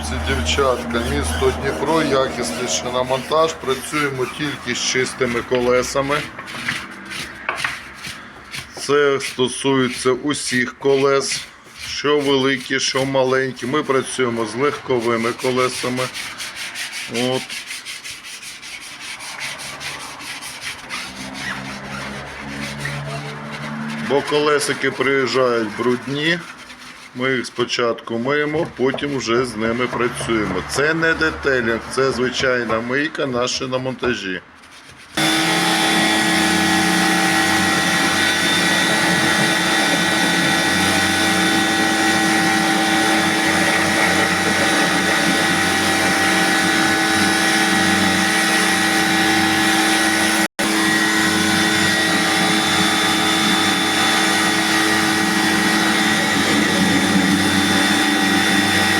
хлопці, дівчатка, місто Дніпро, якісніше на монтаж. Працюємо тільки з чистими колесами. Це стосується усіх колес, що великі, що маленькі. Ми працюємо з легковими колесами. От. Бо колесики приїжджають брудні. Ми їх спочатку миємо, потім вже з ними працюємо. Це не детелінг, це звичайна мийка наша на монтажі.